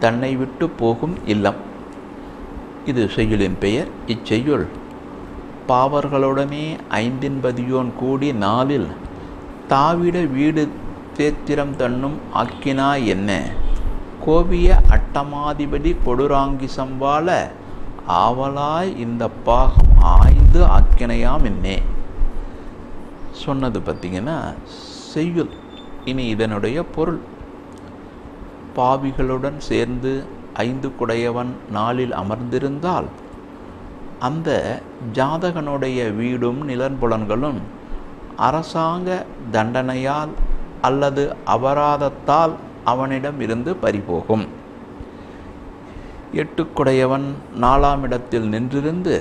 தன்னை விட்டு போகும் இல்லம். இது செய்யுளின் பெயர். இச்செய்யுள் பாவர்களுடனே ஐந்தின்பதியோன் கூடி நாளில் தாவிட வீடு தேத்திரம் தன்னும் ஆக்கினா என்ன? கோபிய அட்டமாதிபதி கொடுராங்கி சம்பால ஆவலாய் இந்த பாகம் ஆய்ந்து ஆக்கினையாம் என்னே. சொன்னது பார்த்தீங்கன்னா செய்யுள் இனி இதனுடைய பொருள். பாவிகளுடன் சேர்ந்து ஐந்து குடையவன் நாளில் அமர்ந்திருந்தால் அந்த ஜாதகனுடைய வீடும் நிலன்புலன்களும் அரசாங்க தண்டனையால் அல்லது அபராதத்தால் அவனிடம் இருந்து பறிபோகும். எட்டுக்குடையவன் நாலாம் இடத்தில் நின்றிருந்து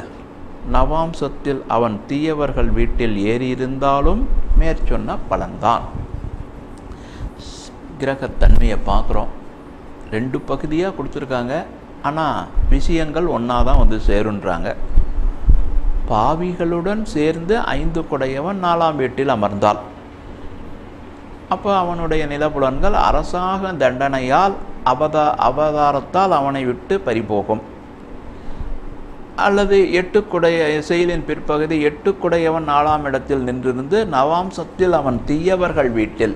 நவாம்சத்தில் அவன் தீயவர்கள் வீட்டில் ஏறியிருந்தாலும் மேற்சொன்ன பலன்தான். கிரகத்தன்மையை பார்க்குறோம். ரெண்டு பகுதியாக கொடுத்துருக்காங்க ஆனால் விஷயங்கள் ஒன்றா தான் வந்து சேருன்றாங்க. பாவிகளுடன் சேர்ந்து ஐந்து குடையவன் நாலாம் வீட்டில் அமர்ந்தாள். அப்போ அவனுடைய நிலப்புலன்கள் அரசாங்க தண்டனையால் அவதா அவதாரத்தால் அவனை விட்டு பறிபோகும். அல்லது எட்டுக்குடைய செயலின் பிற்பகுதி எட்டு குடையவன் நாலாம் இடத்தில் நின்றிருந்து நவாம்சத்தில் அவன் தீயவர்கள் வீட்டில்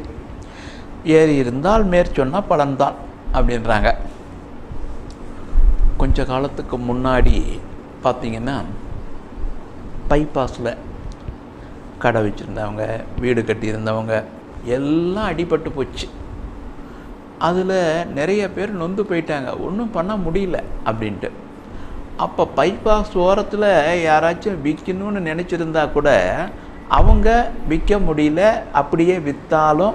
ஏறியிருந்தால் மேற்சொன்ன பலன்தான். அப்படின்றாங்க. கொஞ்ச காலத்துக்கு முன்னாடி பார்த்தீங்கன்னா பைபாஸில் கடை வச்சுருந்தவங்க வீடு கட்டியிருந்தவங்க எல்லாம் அடிபட்டு போச்சு. அதில் நிறைய பேர் நொந்து போயிட்டாங்க. ஒன்றும் பண்ண முடியல அப்படின்ட்டு. அப்போ பைபாஸ் ஓரத்தில் யாராச்சும் விற்கணும்னு நினச்சிருந்தா கூட அவங்க விற்க முடியல. அப்படியே விற்றாலும்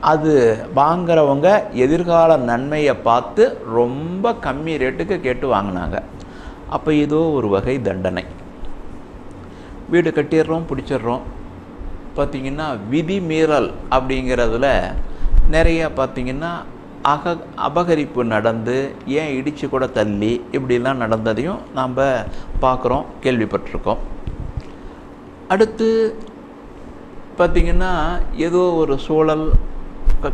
அது வாங்குறவங்க எதிர்கால நன்மையை பார்த்து ரொம்ப கம்மி ரேட்டுக்கு கேட்டு வாங்கினாங்க. அப்போ இதோ ஒரு வகை தண்டனை. வீடு கட்டிடுறோம் பிடிச்சிடுறோம். பார்த்திங்கன்னா விதி மீறல் அப்படிங்கிறதுல நிறைய பார்த்திங்கன்னா அக அபகரிப்பு நடந்து ஏன் இடித்து கூட தள்ளி இப்படிலாம் நடந்ததையும் நாம் பார்க்குறோம் கேள்விப்பட்டிருக்கோம். அடுத்து பார்த்திங்கன்னா ஏதோ ஒரு சூழல்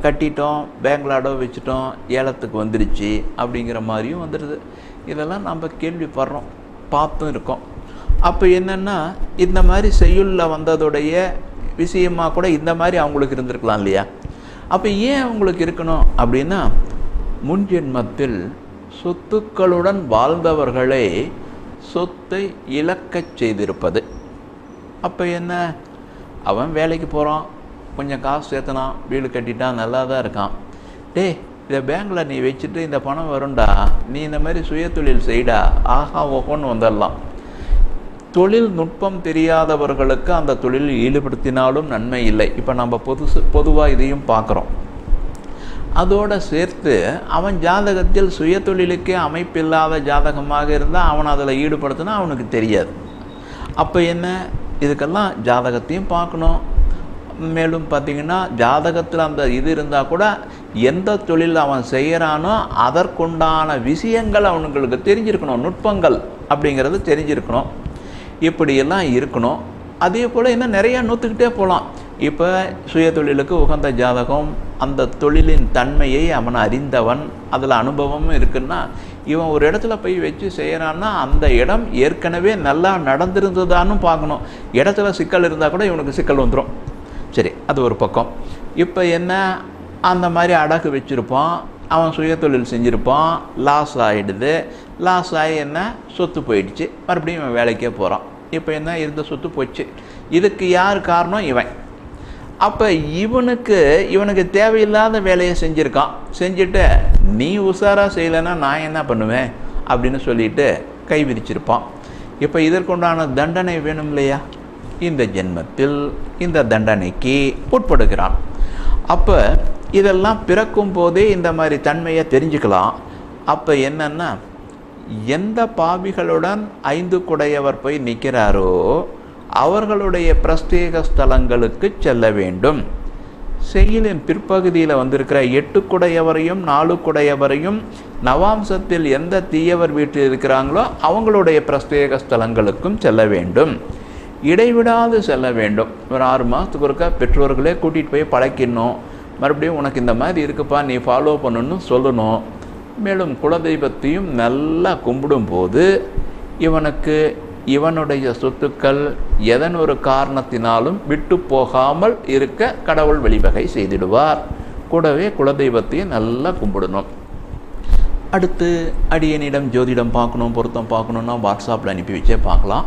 கட்டிட்டோம் பேங்க்ல அடவு வச்சுட்டோம் ஏலத்துக்கு வந்துடுச்சு அப்படிங்கிற மாதிரியும் வந்துடுது இதெல்லாம் நம்ம கேள்விப்படுறோம் பார்த்தும் இருக்கோம். அப்போ என்னென்னா இந்த மாதிரி செய்யுளில் வந்ததுடைய விஷயமாக கூட இந்த மாதிரி அவங்களுக்கு இருந்திருக்கலாம் இல்லையா? அப்போ ஏன் அவங்களுக்கு இருக்கணும் அப்படின்னா முன்ஜென்மத்தில் சொத்துக்களுடன் வாழ்ந்தவர்களே சொத்தை இழக்கச் செய்திருப்பது. அப்போ என்ன? அவன் வேலைக்கு போகிறான் கொஞ்சம் காசு சேர்த்தனா வீடு கட்டிட்டான் நல்லா தான் இருக்கான். டேய் இதை பேங்க்கில் நீ வச்சுட்டு இந்த பணம் வரும்டா. நீ இந்த மாதிரி சுயதொழில் செய்டா. ஆஹா ஓஹோன்னு வந்துடலாம். தொழில் நுட்பம் தெரியாதவர்களுக்கு அந்த தொழிலில் ஈடுபடுத்தினாலும் நன்மை இல்லை. இப்போ நம்ம பொதுசு பொதுவாக இதையும் பார்க்குறோம். அதோடு சேர்த்து அவன் ஜாதகத்தில் சுயதொழிலுக்கே அமைப்பில்லாத ஜாதகமாக இருந்தால் அவன் அதில் ஈடுபடுத்தினா அவனுக்கு தெரியாது. அப்போ என்ன? இதுக்கெல்லாம் ஜாதகத்தையும் பார்க்கணும். மேலும் பார்த்திங்கன்னா ஜாதகத்தில் அந்த இது இருந்தால் கூட எந்த தொழில் அவன் செய்கிறானோ அதற்குண்டான விஷயங்கள் அவனுங்களுக்கு தெரிஞ்சிருக்கணும். நுட்பங்கள் அப்படிங்கிறது தெரிஞ்சிருக்கணும். இப்படியெல்லாம் இருக்கணும். அதே போல் இன்னும் நிறையா நூற்றுக்கிட்டே போகலாம் இப்போ சுய தொழிலுக்கு உகந்த ஜாதகம் அந்த தொழிலின் தன்மையை அவன் அறிந்தவன் அதில் அனுபவமும் இருக்குன்னா இவன் ஒரு இடத்துல போய் வச்சு செய்கிறான்னா அந்த இடம் ஏற்கனவே நல்லா நடந்திருந்ததான்னு பார்க்கணும். இடத்துல சிக்கல் இருந்தால் கூட இவனுக்கு சிக்கல் வந்துடும் சரி அது ஒரு பக்கம். இப்போ என்ன? அந்த மாதிரி அடகு வச்சுருப்போம். அவன் சுயதொழில் செஞ்சுருப்பான் லாஸ் ஆகிடுது லாஸ் ஆகி என்ன? சொத்து போயிடுச்சு. மறுபடியும் இவன் வேலைக்கே போகிறான் இப்போ என்ன? இருந்த சொத்து போச்சு. இதுக்கு யார் காரணம்? இவன். அப்போ இவனுக்கு இவனுக்கு தேவையில்லாத வேலையை செஞ்சுருக்கான். செஞ்சுட்டு நீ உஷாராக செய்யலைன்னா நான் என்ன பண்ணுவேன்? அப்படின்னு சொல்லிட்டு கை விரிச்சிருப்பான். இப்போ இதற்குண்டான தண்டனை வேணும் இல்லையா இந்த ஜென்மத்தில் இந்த தண்டனைக்கு உட்படுகிறான். அப்போ இதெல்லாம் பிறக்கும் போதே இந்த மாதிரி தன்மையை தெரிஞ்சுக்கலாம். அப்போ என்னென்னா எந்த பாவிகளுடன் ஐந்து குடையவர் போய் நிற்கிறாரோ அவர்களுடைய பிரஸ்தேக ஸ்தலங்களுக்கு செல்ல வேண்டும். செயலின் பிற்பகுதியில் வந்திருக்கிற எட்டு குடையவரையும் நாலு குடையவரையும் நவாம்சத்தில் எந்த தீயவர் வீட்டில் இருக்கிறாங்களோ அவங்களுடைய பிரஸ்தேக ஸ்தலங்களுக்கும் செல்ல வேண்டும். இடைவிடாது செல்ல வேண்டும். ஒரு ஆறு மாதத்துக்கு ஒருக்கா பெற்றோர்களே கூட்டிகிட்டு போய் பழக்கிடணும். மறுபடியும் உனக்கு இந்த மாதிரி இருக்குப்பா நீ ஃபாலோ பண்ணணும்னு சொல்லணும். மேலும் குலதெய்வத்தையும் நல்லா கும்பிடும்போது இவனுக்கு இவனுடைய சொத்துக்கள் எதன் ஒரு காரணத்தினாலும் விட்டு போகாமல் இருக்க கடவுள் வழிவகை செய்திடுவார். கூடவே குலதெய்வத்தையும் நல்லா கும்பிடணும். அடுத்து அடியனிடம் ஜோதிடம் பார்க்கணும் பொருத்தம் பார்க்கணுன்னா வாட்ஸ்அப்பில் அனுப்பி வச்சே பார்க்கலாம்.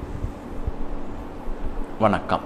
வணக்கம்.